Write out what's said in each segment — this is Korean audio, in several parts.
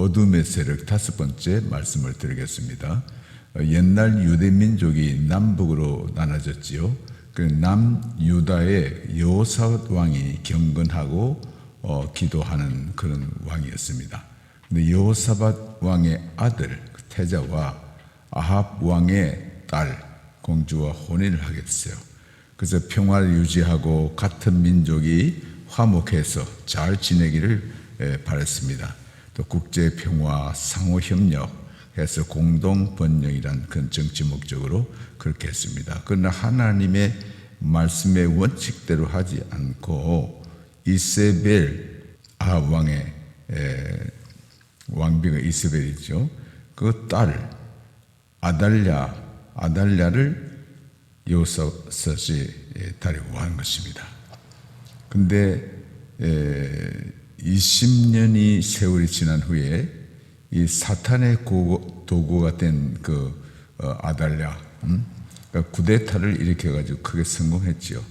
어둠의 세력 다섯 번째 말씀을 드리겠습니다. 어, 옛날 유대 민족이 남북으로 나눠졌지요. 그 남유다의 여호사밧 왕이 경건하고 어, 기도하는 그런 왕이었습니다. 근데 여호사밧 왕의 아들 태자와 아합 왕의 딸 공주와 혼인을 하게 됐어요. 그래서 평화를 유지하고 같은 민족이 화목해서 잘 지내기를 에, 바랬습니다. 또 국제 평화, 상호 협력 해서 공동 번영이란 그런 정치 목적으로 그렇게 했습니다. 그러나 하나님의 말씀의 원칙대로 하지 않고 이세벨 아합 왕의 에, 왕비가 이세벨이죠. 그 딸 아달랴 아달랴를 요사섯이 다리고 한 것입니다. 근데 20년이 세월이 지난 후에 이 사탄의 고- 도구가 된 그 아달랴 음? 그러니까 구데타를 일으켜 가지고 크게 성공했지요.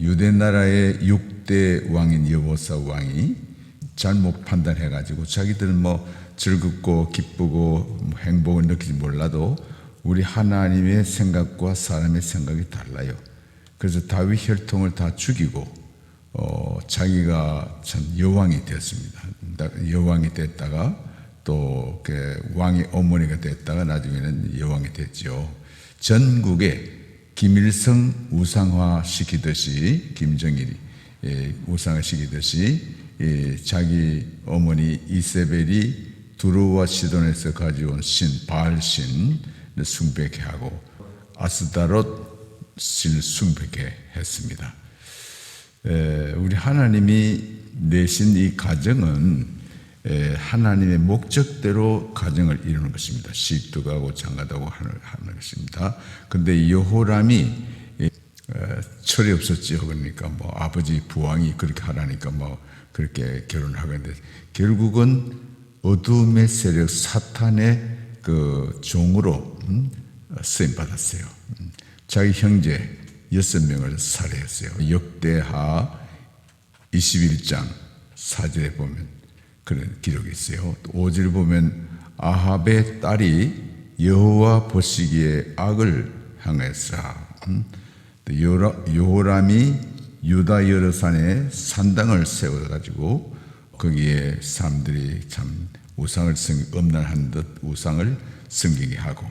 유대 나라의 6대 왕인 여보사 왕이 잘못 판단해 가지고 자기들은 뭐 즐겁고 기쁘고 뭐 행복을 느끼지 몰라도 우리 하나님의 생각과 사람의 생각이 달라요. 그래서 다윗 혈통을 다 죽이고 어, 자기가 참 여왕이 되었습니다. 여왕이 됐다가 또그 왕의 어머니가 됐다가 나중에는 여왕이 됐죠. 전국에 김일성 우상화 시키듯이 김정일이 예, 우상화 시키듯이 예, 자기 어머니 이세벨이 두루와 시돈에서 가져온 신 바알신 숭배케 하고 아스다롯 신 숭배케 했습니다. 에, 우리 하나님이 내신 이 가정은 에, 하나님의 목적대로 가정을 이루는 것입니다. 시집도 장가다고 하는, 것입니다. 근데 여호람이 철이 없었지요. 그러니까 뭐 아버지 부왕이 그렇게 하라니까 뭐 그렇게 결혼을 하는데 결국은 어둠의 세력 사탄의 그 종으로 음, 쓰임 받았어요. 음, 자기 형제 여섯 명을 살해했어요. 역대하 21장 4절에 보면 그런 기록이 있어요. 5절 보면 아합의 딸이 여호와 보시기에 악을 향했으라. 음, 요람이 유다 여러 산에 산당을 세워 가지고 거기에 사람들이 참 우상을 섬 음란한 듯 우상을 섬기게 하고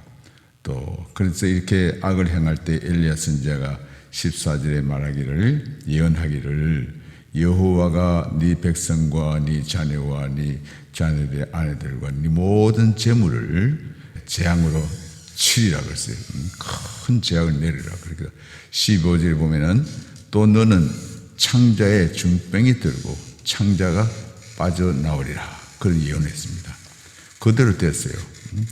또 그래서 이렇게 악을 행할 때 엘리야 선지자가 14절에 말하기를 예언하기를 여호와가 네 백성과 네 자녀와 네 자녀들의 아내들과 네 모든 재물을 재앙으로 치리라 그랬어요. 음, 큰 재앙을 내리라. 그러니까 15절에 보면은 또 너는 창자의 중병이 들고 창자가 빠져나오리라. 그런 예언했습니다. 그대로 됐어요. 음.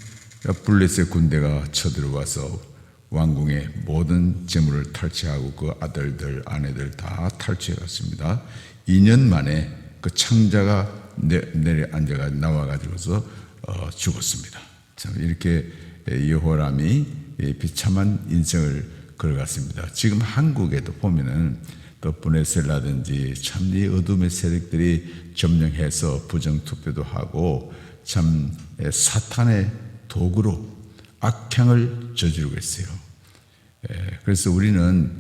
블레셋 군대가 쳐들어와서 왕궁의 모든 재물을 탈취하고 그 아들들, 아내들 다 탈취해 갔습니다. 2년 만에 그 창자가 내, 내려 앉아가 나와가지고서 어, 죽었습니다. 참 이렇게 여호람이 비참한 인생을 걸어갔습니다. 지금 한국에도 보면은 또 브네셀라든지 참 이 어둠의 세력들이 점령해서 부정투표도 하고 참 사탄의 도구로 악행을 저지르고 있어요. 예, 그래서 우리는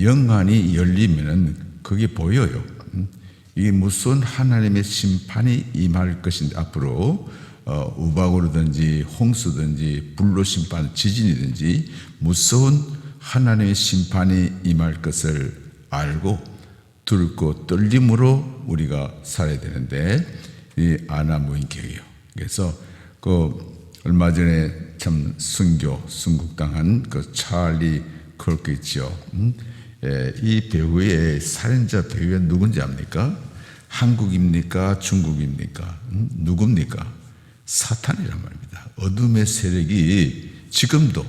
영안이 열리면은 그게 보여요. 음, 이게 무슨 하나님의 심판이 임할 것인데 앞으로 어, 우박으로든지 홍수든지 불로 심판, 지진이든지 무서운 하나님의 심판이 임할 것을 알고 들고 떨림으로 우리가 살아야 되는데 이 아나무인 격이요. 그래서 그 얼마 전에 참 순교 순국당한 그 찰리 있죠. 음? 예, 이 배우의 살인자 배우가 누군지 압니까? 한국입니까? 중국입니까? 음? 누굽니까? 사탄이란 말입니다. 어둠의 세력이 지금도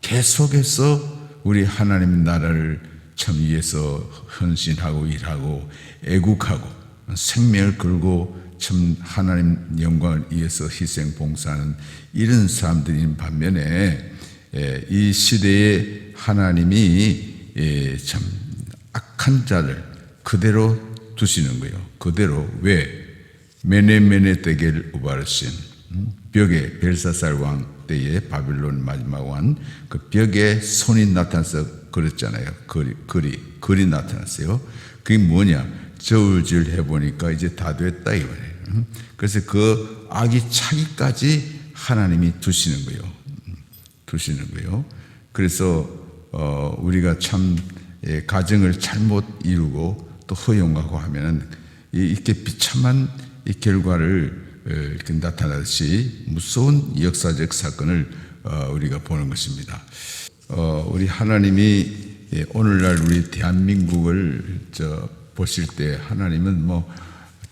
계속해서 우리 하나님 나라를 참 위해서 헌신하고 일하고 애국하고 생명을 걸고 참 하나님 영광을 위해서 희생 봉사하는 이런 사람들인 반면에 예, 이 시대에 하나님이 예, 참 악한 자를 그대로 두시는 거예요. 그대로 왜 메네메네 데겔 우바르신 음, 벽에 벨사살 왕 때에 바빌론 마지막 왕 그 벽에 손이 나타나서 그랬잖아요. 글이 글이 글이 나타났어요. 그게 뭐냐? 저울질 해보니까 이제 다 됐다 이거예요. 음, 그래서 그 아기 차기까지 하나님이 두시는 거예요. 음, 두시는 거예요. 그래서 어, 우리가 참 예, 가정을 잘못 이루고 또 허용하고 하면은 이- 이렇게 비참한 이 결과를 어, 이렇게 나타나듯이 무서운 역사적 사건을 어, 우리가 보는 것입니다. 어, 우리 하나님이 예, 오늘날 우리 대한민국을 저 보실 때 하나님은 뭐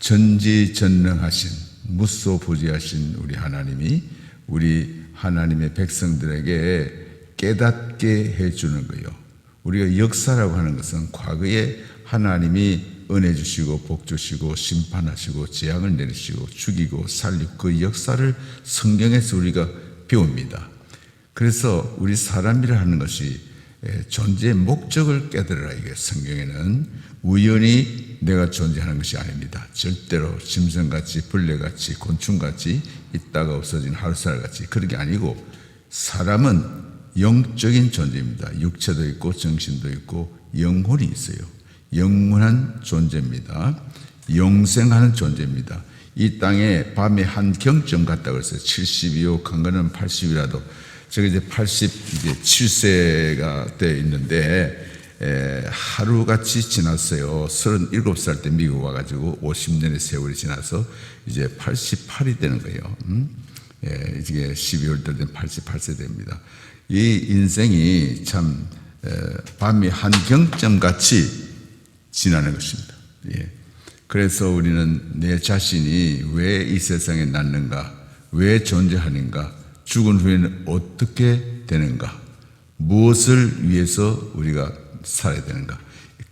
전지전능하신 무소부지하신 우리 하나님이 우리 하나님의 백성들에게 깨닫게 해주는 거예요. 우리가 역사라고 하는 것은 과거에 하나님이 은혜 주시고 복 주시고 심판하시고 재앙을 내리시고 죽이고 살리고 그 역사를 성경에서 우리가 배웁니다. 그래서 우리 사람이라 하는 것이 에, 존재의 목적을 깨달으라 이게 성경에는 우연히 내가 존재하는 것이 아닙니다. 절대로 짐승같이 벌레같이 곤충같이 있다가 없어진 하루살같이 그런 게 아니고 사람은 영적인 존재입니다. 육체도 있고 정신도 있고 영혼이 있어요. 영원한 존재입니다. 영생하는 존재입니다. 이 땅에 밤에 한 경점 같다 그랬어요. 70이요, 강건은 80이라도. 제가 이제 80, 이제 7세가 돼 있는데, 에, 하루같이 지났어요. 37살 때 미국 와가지고 50년의 세월이 지나서 이제 88이 되는 거예요. 음? 예, 이게 12월 달 되면 88세 됩니다. 이 인생이 참 에, 밤이 한 경점 같이 지나는 것입니다. 예. 그래서 우리는 내 자신이 왜 이 세상에 났는가, 왜 존재하는가, 죽은 후에는 어떻게 되는가, 무엇을 위해서 우리가 살아야 되는가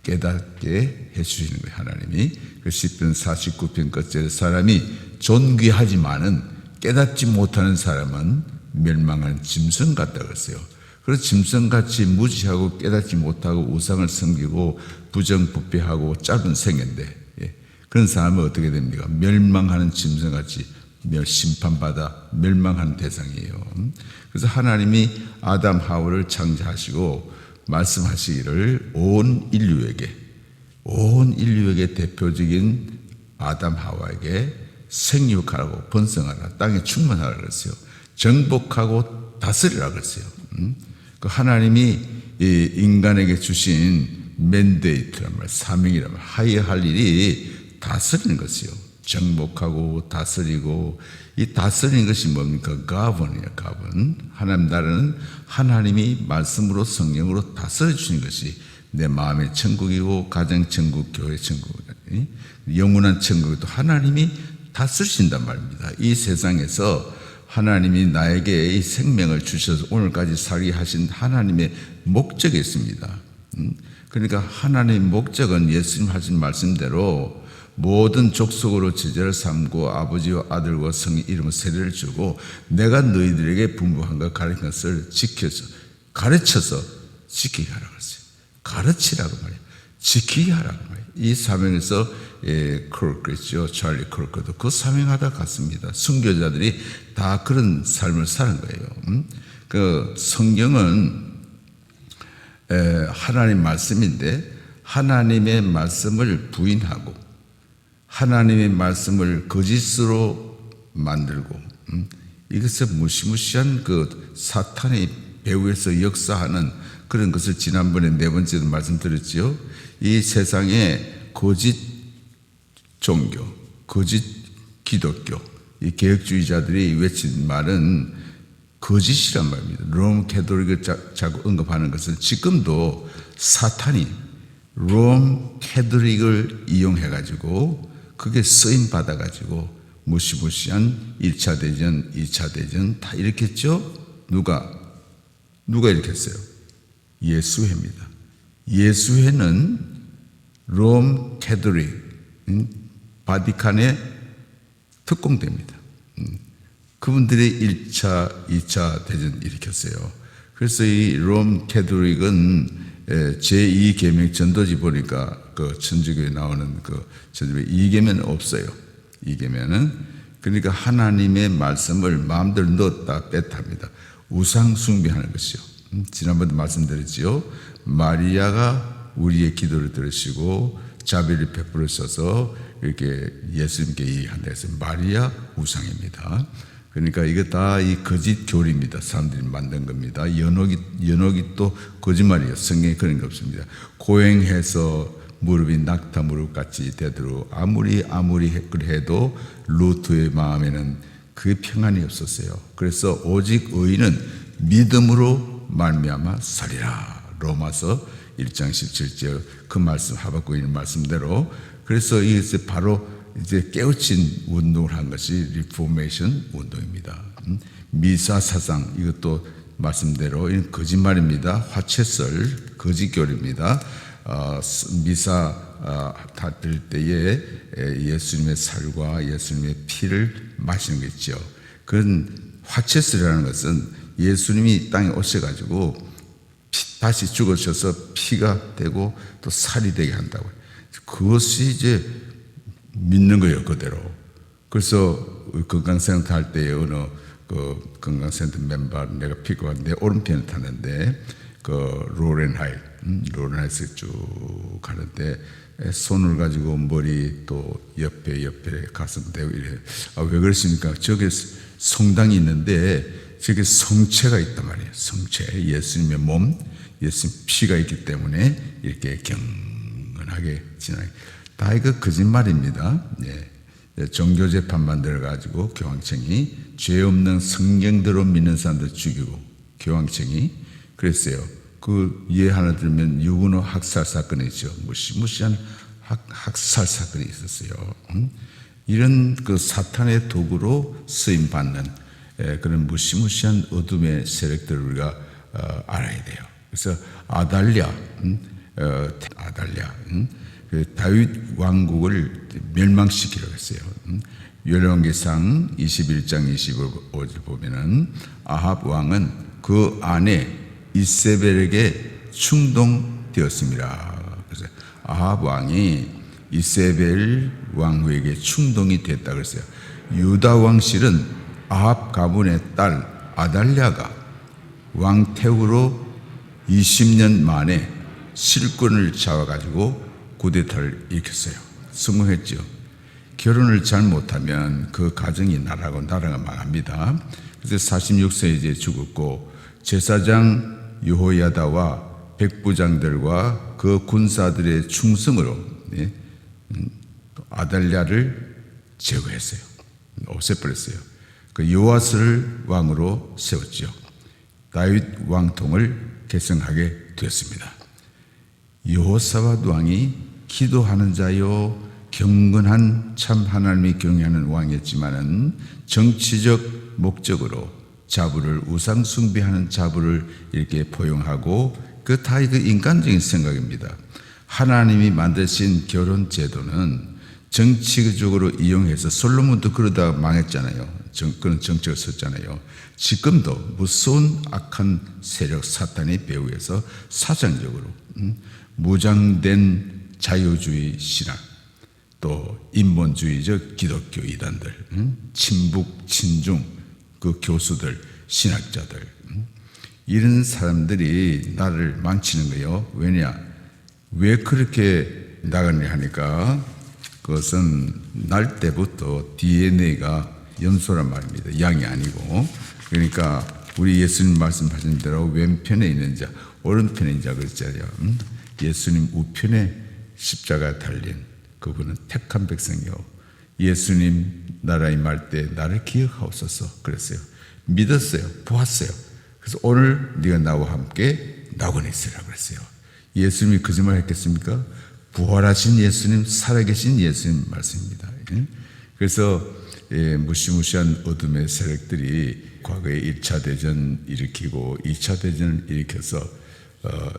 깨닫게 해주시는 거예요 하나님이 그 10편 49편 끝째 사람이 존귀하지만은 깨닫지 못하는 사람은 멸망하는 짐승 같다 그랬어요 그래서 짐승같이 무지하고 깨닫지 못하고 우상을 섬기고 부정부패하고 짧은 생애인데 예. 그런 사람은 어떻게 됩니까? 멸망하는 짐승같이 멸 심판받아 멸망하는 대상이에요. 음? 그래서 하나님이 아담 하와를 창조하시고 말씀하시기를 온 인류에게 온 인류에게 대표적인 아담 하와에게 생육하라고 번성하라 땅에 충만하라 그랬어요. 정복하고 다스리라 그랬어요. 음? 그 하나님이 이 인간에게 주신 맨데이트란 말, 사명이란 말, 하여야 할 일이 다스리는 것이요. 정복하고 다스리고 이 다스리는 것이 뭡니까? 가본이에요. 가본. 하나님 나라는 하나님이 말씀으로 성령으로 다스려 주시는 것이 내 마음의 천국이고 가정 천국, 교회 천국, 이 영원한 천국도 하나님이 다스리신단 말입니다. 이 세상에서 하나님이 나에게 이 생명을 주셔서 오늘까지 살게 하신 하나님의 목적이 있습니다. 음? 그러니까 하나님의 목적은 예수님 하신 말씀대로 모든 족속으로 제자를 삼고 아버지와 아들과 성의 이름으로 세례를 주고 내가 너희들에게 분부한 것 가르친 것을 지켜서 가르쳐서 지키게 하라고 했어요. 가르치라고 말이에요. 지키게 하라고 말이에요. 이 사명에서 예, 크로크 있죠. 찰리 크로크도 그 사명하다 갔습니다. 순교자들이 다 그런 삶을 사는 거예요. 음? 그 성경은 에, 하나님 말씀인데 하나님의 말씀을 부인하고 하나님의 말씀을 거짓으로 만들고 음, 이것은 무시무시한 그 사탄의 배후에서 역사하는 그런 것을 지난번에 네 번째도 말씀드렸지요. 이 세상에 거짓 종교, 거짓 기독교, 이 개혁주의자들이 외친 말은 거짓이란 말입니다. 롬 캐톨릭을 자, 자꾸 언급하는 것은 지금도 사탄이 롬 캐톨릭을 이용해 가지고 그게 쓰임 받아 가지고 무시무시한 1차 대전, 2차 대전 다 일으켰죠. 누가 누가 일으켰어요? 예수회입니다. 예수회는 롬 캐톨릭 음, 바티칸의 특공대입니다. 음, 그분들이 1차, 2차 대전 일으켰어요. 그래서 이 롬 캐톨릭은 제2계명 전도지 보니까 그 천주교에 나오는 그 전도에 2계명 없어요. 이게면은 그러니까 하나님의 말씀을 마음대로 넣었다 뺐다 합니다. 우상 숭배하는 것이요. 음, 지난번에 말씀드렸지요. 마리아가 우리의 기도를 들으시고 자비를 베풀으셔서 이렇게 예수님께 얘기한다 해서 마리아 우상입니다. 그러니까 이거 다이 거짓 교리입니다. 사람들이 만든 겁니다. 연옥이 연옥이 또 거짓말이에요. 성경에 그런 게 없습니다. 고행해서 무릎이 낙타 무릎 같이 되도록 아무리 아무리 해도 루트의 마음에는 그 평안이 없었어요. 그래서 오직 의인은 믿음으로 말미암아 살리라. 로마서 1장 17절 그 말씀 하박국의 말씀대로 그래서 이것이 바로 이제 깨우친 운동을 한 것이 리포메이션 운동입니다. 음? 미사 사상 이것도 말씀대로 거짓말입니다. 화채설 거짓교리입니다. 어, 미사 다들 때에 예수님의 살과 예수님의 피를 마시는 거 있죠. 그런 화채설이라는 것은 예수님이 땅에 오셔가지고 피, 다시 죽으셔서 피가 되고 또 살이 되게 한다고. 그것이 이제 믿는 거예요, 그대로. 그래서 건강센터 할 때 어느 그 건강센터 멤버 내가 피고한데 오른편에 탔는데 그 로렌하이, 음, 로렌하이스 쭉 가는데 손을 가지고 머리 또 옆에 옆에 가슴 대고 이래. 아, 왜 그러십니까? 저기 성당이 있는데 저기 성체가 있단 말이에요. 성체. 예수님의 몸, 예수님 피가 있기 때문에 이렇게 경건하게 지나게. 다 이거 거짓말입니다. 예. 종교 재판 만들어 가지고 교황청이 죄 없는 성경대로 믿는 사람들 죽이고 교황청이 그랬어요. 그 예 하나 들면 유근호 학살 사건이죠. 무시무시한 학, 학살 사건이 있었어요. 음? 이런 그 사탄의 도구로 쓰임 받는 예, 그런 무시무시한 어둠의 세력들을 우리가 어, 알아야 돼요. 그래서 아달랴, 음? 어, 아달랴. 음? 그 다윗 왕국을 멸망시키려고 했어요. 열왕기상 21장 25절 보면은 아합 왕은 그 안에 이세벨에게 충동되었습니다. 그래서 아합 왕이 이세벨 왕후에게 충동이 됐다 그랬어요. 유다 왕실은 아합 가문의 딸 아달랴가 왕태후로 20년 만에 실권을 잡아가지고 구데타를 일으켰어요. 성공했죠. 결혼을 잘 못하면 그 가정이 나라고 나라가 망합니다. 그래서 46세에 이제 죽었고 제사장 여호야다와 백부장들과 그 군사들의 충성으로 예, 아달랴를 제거했어요. 없애버렸어요. 그 요아스를 왕으로 세웠죠. 다윗 왕통을 계승하게 되었습니다. 여호사밧 왕이 기도하는 자요 경건한 참 하나님이 경외하는 왕이었지만은 정치적 목적으로 자부를 우상 숭배하는 자부를 이렇게 포용하고 그다그 인간적인 생각입니다. 하나님이 만드신 결혼 제도는 정치적으로 이용해서 솔로몬도 그러다 망했잖아요. 정, 그런 정책을 썼잖아요. 지금도 무서운 악한 세력 사탄의 배후에서 사상적으로 음, 무장된 자유주의 신학 또 인본주의적 기독교 이단들 음, 친북 친중 그 교수들 신학자들 음, 이런 사람들이 나를 망치는 거예요. 왜냐? 왜 그렇게 나가냐 하니까 그것은 날 때부터 DNA가 염소란 말입니다. 양이 아니고. 그러니까 우리 예수님 말씀하신 대로 왼편에 있는 자, 오른편에 있는 자 그랬잖아요. 음? 예수님 우편에 십자가 달린 그분은 택한 백성이요. 예수님 나라 임할 때 나를 기억하옵소서 그랬어요. 믿었어요. 보았어요. 그래서 오늘 네가 나와 함께 낙원에 있으라 그랬어요. 예수님이 거짓말 했겠습니까? 부활하신 예수님, 살아계신 예수님 말씀입니다. 예? 그래서 예, 무시무시한 어둠의 세력들이 과거에 1차 대전 일으키고 2차 대전을 일으켜서 어,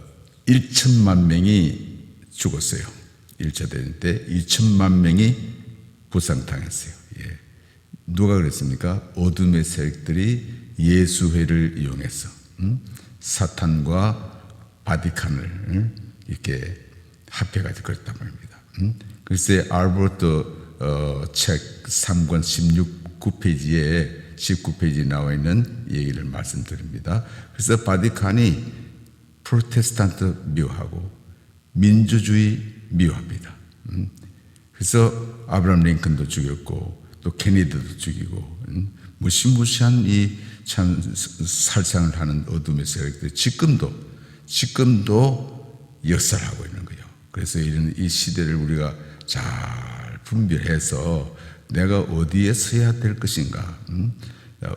1천만 명이 죽었어요. 1차 대전 때 2천만 명이 부상당했어요. 예. 누가 그랬습니까? 어둠의 세력들이 예수회를 이용해서 음? 사탄과 바티칸을 음? 이렇게 합해가지고 그랬단 말입니다. 음? 글쎄 알버트 어, 책 3권 16페이지에 19페이지에 나와 있는 얘기를 말씀드립니다. 그래서 바티칸이 프로테스탄트 미워하고 민주주의 미워합니다. 음. 그래서 아브라함 링컨도 죽였고 또 케네디도 죽이고 음. 무시무시한 이 참 살상을 하는 어둠의 세력들 지금도 지금도 역사를 하고 있는 거예요. 그래서 이런 이 시대를 우리가 잘 분별해서 내가 어디에 서야 될 것인가. 음?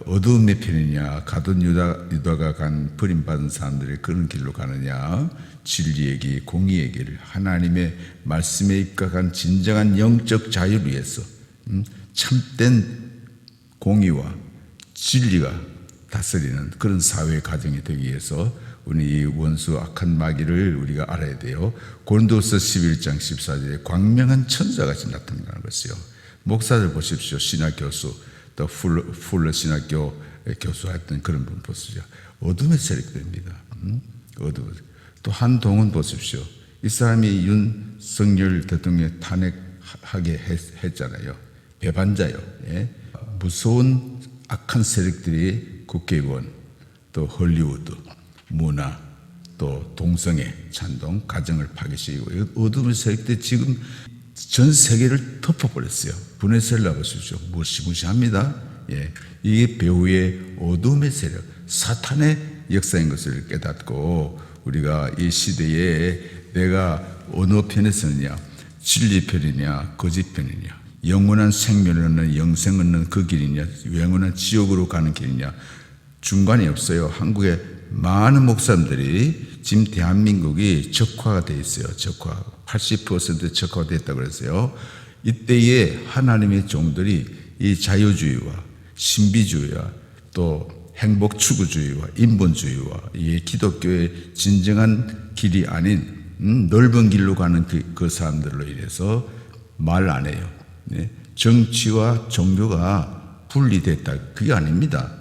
어두움의 편이냐, 가던 유다, 유다가 간 버림받은 사람들이 그런 길로 가느냐, 진리의 길, 공의의 길, 하나님의 말씀에 입각한 진정한 영적 자유를 위해서 음? 참된 공의와 진리가 다스리는 그런 사회 가정이 되기 위해서 우리 이 원수 악한 마귀를 우리가 알아야 돼요. 고린도서 11장 14절에 광명한 천사같이 나타나는 것이요. 목사들 보십시오. 신학 교수, 또 풀러, 풀러 신학교 교수했던 그런 분 보십시오. 어둠의 세력들입니다. 음? 어둠. 또 한동훈 보십시오. 이 사람이 윤석열 대통령 탄핵하게 했, 했잖아요. 배반자요. 예? 무서운 악한 세력들이 국회의원, 또 헐리우드, 문화, 또 동성애, 찬동, 가정을 파괴시키고 이 어둠의 세력들이 지금 전 세계를 덮어버렸어요. 브네셀라 보십시오. 무시무시합니다. 예. 이게 배후의 어둠의 세력, 사탄의 역사인 것을 깨닫고 우리가 이 시대에 내가 어느 편에 서느냐, 진리 편이냐, 거짓 편이냐, 영원한 생명을 얻는 영생 얻는 그 길이냐, 영원한 지옥으로 가는 길이냐, 중간이 없어요. 한국의 많은 목사님들이 지금 대한민국이 적화가 돼 있어요. 적화. 80% 적화됐다고 그랬어요. 이때에 하나님의 종들이 이 자유주의와 신비주의와 또 행복 추구주의와 인본주의와 이 기독교의 진정한 길이 아닌 음, 넓은 길로 가는 그, 그 사람들로 인해서 말 안 해요. 네? 정치와 종교가 분리됐다. 그게 아닙니다.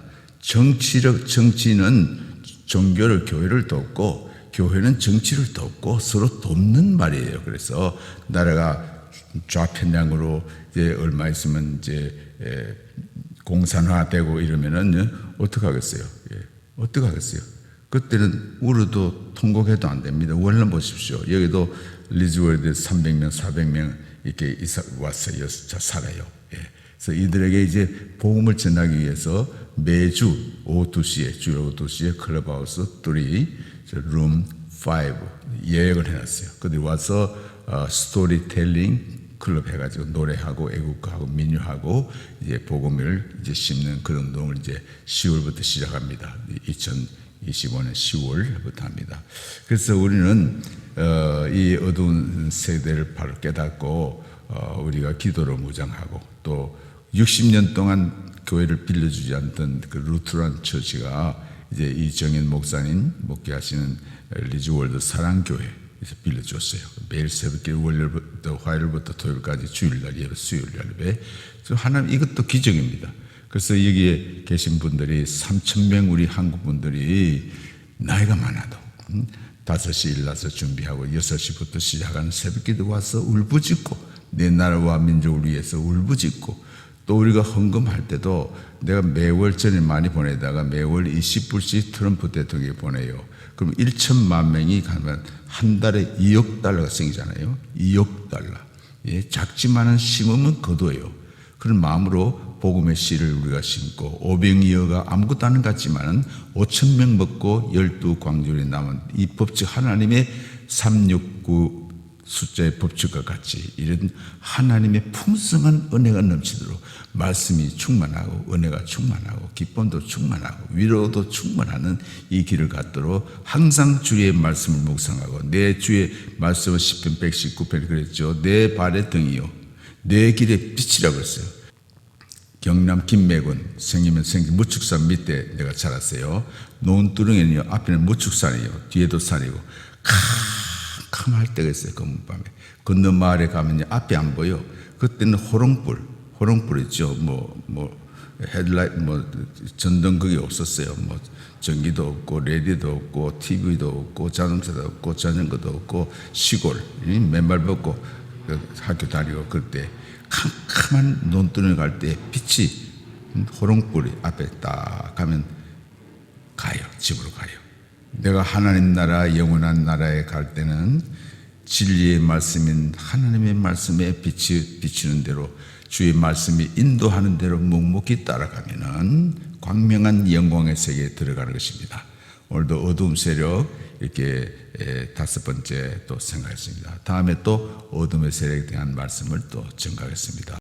정치력 정치는 종교를 교회를 돕고 교회는 정치를 돕고 서로 돕는 말이에요. 그래서 나라가 좌편향으로 이제 얼마 있으면 이제 공산화되고 이러면은 어떻게 하겠어요? 예. 어떻게 하겠어요? 그때는 우리도 통곡해도 안 됩니다. 원래 보십시오. 여기도 리즈월드 300명, 400명 이렇게 왔어요. 살아요. 예. 그래서 이들에게 이제 복음을 전하기 위해서 매주 오후 2시에, 주요 오후 2시에 클럽하우스 3, 룸 5 예약을 해놨어요. 그들이 와서 어, 스토리텔링 클럽 해가지고 노래하고 애국하고 민요하고 이제 복음을 이제 심는 그런 운동을 이제 10월부터 시작합니다. 2025년 10월부터 합니다. 그래서 우리는 어, 이 어두운 세대를 바로 깨닫고 어, 우리가 기도로 무장하고 또 60년 동안 교회를 빌려주지 않던 그 루트란 처치가 이제 이정현 목사님 목회하시는 리즈월드 사랑교회에서 빌려줬어요. 매일 새벽에 월요일부터 화요일부터 토요일까지 주일날 예배, 수요일날 예배. 하나님 이것도 기적입니다. 그래서 여기에 계신 분들이 3천 명 우리 한국 분들이 나이가 많아도 음, 5시 일어나서 준비하고 6시부터 시작하는 새벽기도 와서 울부짖고 내 나라와 민족을 위해서 울부짖고 또 우리가 헌금할 때도 내가 매월 전에 많이 보내다가 매월 20불씩 트럼프 대통령이 보내요. 그럼 1천만 명이 가면 한 달에 2억 달러가 생기잖아요. 2억 달러. 예, 작지만은 심으면 거둬요. 그런 마음으로 복음의 씨를 우리가 심고 오병이어가 아무것도 안 같지만은 5천 명 먹고 열두 광주에 남은 이 법칙 하나님의 369 숫자의 법칙과 같이 이런 하나님의 풍성한 은혜가 넘치도록 말씀이 충만하고 은혜가 충만하고 기쁨도 충만하고 위로도 충만하는 이 길을 갖도록 항상 주의 말씀을 묵상하고 내 주의 말씀은 10편 119편 그랬죠. 내 발의 등이요. 내 길의 빛이라고 했어요. 경남 김매군 생기면 생기 무축산 밑에 내가 자랐어요. 논두렁에는요 앞에는 무축산이요 뒤에도 산이고 캄캄할 때가 있어요 검은 밤에 건너 마을에 가면 앞이 안 보여. 그때는 호롱불 호롱불 있죠. 뭐 뭐 헤드라이트 뭐 전등극이 없었어요. 뭐 전기도 없고 레디도 없고 TV도 없고 자동차도 없고 자전거도 없고 시골 맨발 벗고 학교 다니고 그때 캄캄한 논dun에 갈 때 빛이 호롱불이 앞에 딱 가면 가요. 집으로 가요. 내가 하나님 나라 영원한 나라에 갈 때는 진리의 말씀인 하나님의 말씀에 빛이 비치는 대로 주의 말씀이 인도하는 대로 묵묵히 따라가면은 광명한 영광의 세계에 들어가는 것입니다. 오늘도 어두움 세력 이렇게 에, 다섯 번째 또 생각했습니다. 다음에 또 어둠의 세력에 대한 말씀을 또 증가하겠습니다.